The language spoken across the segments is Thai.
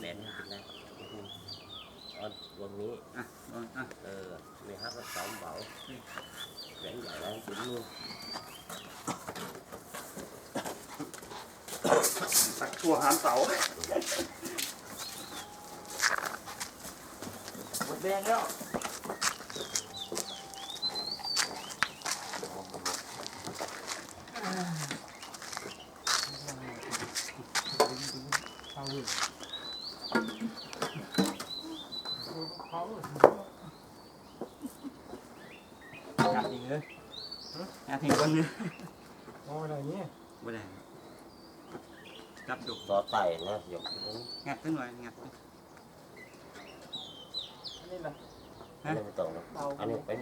แบนให้เป็นไรเอาวันนี้อะลองอะเออมีฮักก็สองเบาแบนใหญ่แล้วถึงนู่นตักถั่วหามเสาหมดแดงแล้ว งัดทิ้งเลยงัดทิ้งคนนึงเอาอะไรเนี่ยบ่ได้จับยกต่อไต่นะยกนี้งัดขึ้นไว้งัดขึ้นอันนี้ล่ะอันนี้ไม่ต้องนะเบาอันนี้เป็น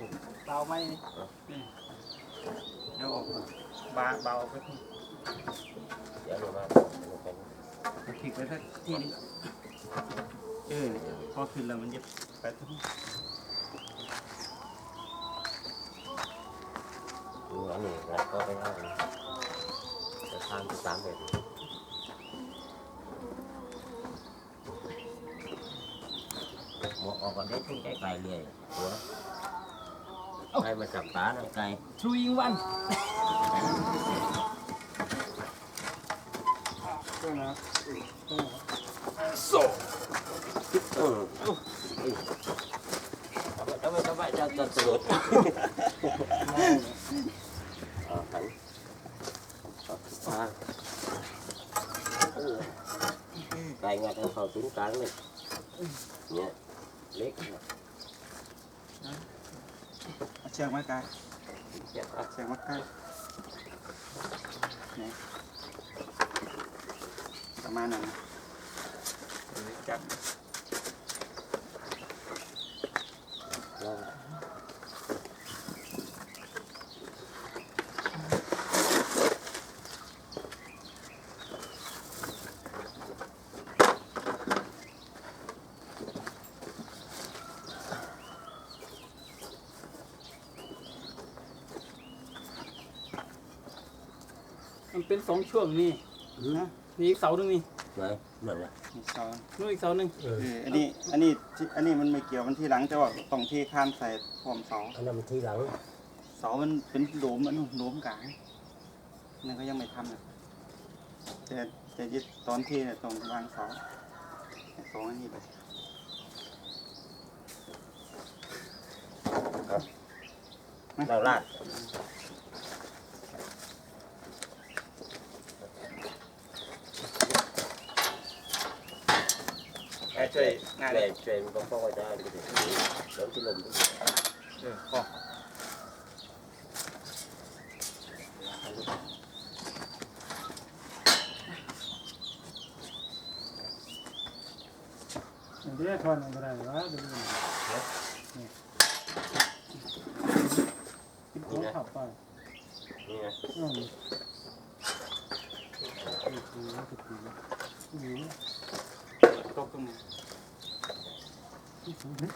เบาไหมนี่เดี๋ยวออกบาเบาไปทีเดี๋ยวลงมาอันนี้เป็นพลิกไปสักทีนึง เออพอขึ้นแล้วมันจะไปตรงดูอันนี้แล้วก็ไปห้างจะทานจะตามแบบนี้หมอออกก่อนได้ทุ่งใจไกลเลยหัวไก่มาจับตาหน่อยไก่ชูยิงวันตัว นะตัวนะอืมทำไมทำไมทำไมจะจะสล มาไกลเจ็บอะเชือกมาใกล้นี่ประมาณนั้นนะเออจับลองมันเป็นสองช่วงนี่นะมีอีกเสาหนึ่งนี่ ไหนนั่นแหละมีซ้อนนู่นอีกเสาหนึ่งเอออันนี้อันนี้ที่อันนี้มันไม่เกี่ยวมันที่หลังแต่ว่าตรงที่ข้ามใส่พร้อมเสาอันนั้นมันทีหลังเสามันเป็นโหลมมันโหลมกลางนั่นก็ยังไม่ทำนะแต่แต่ยึดตอนที่เนี่ยตรงวางเสาสองอันนี้ไปเราลาด แอช่วยง่ายเลแม่ยช่วยมันก็ป้องกันได้ไม่ถึงเดี๋ยวที่ลมเออพอเดียวทอนอะไรวะดี๋ยวดูนี่คิดของขับไปนี่ไงอืมนี่คือนี่คือนี่ตกตร งนี้ที่สูงนี่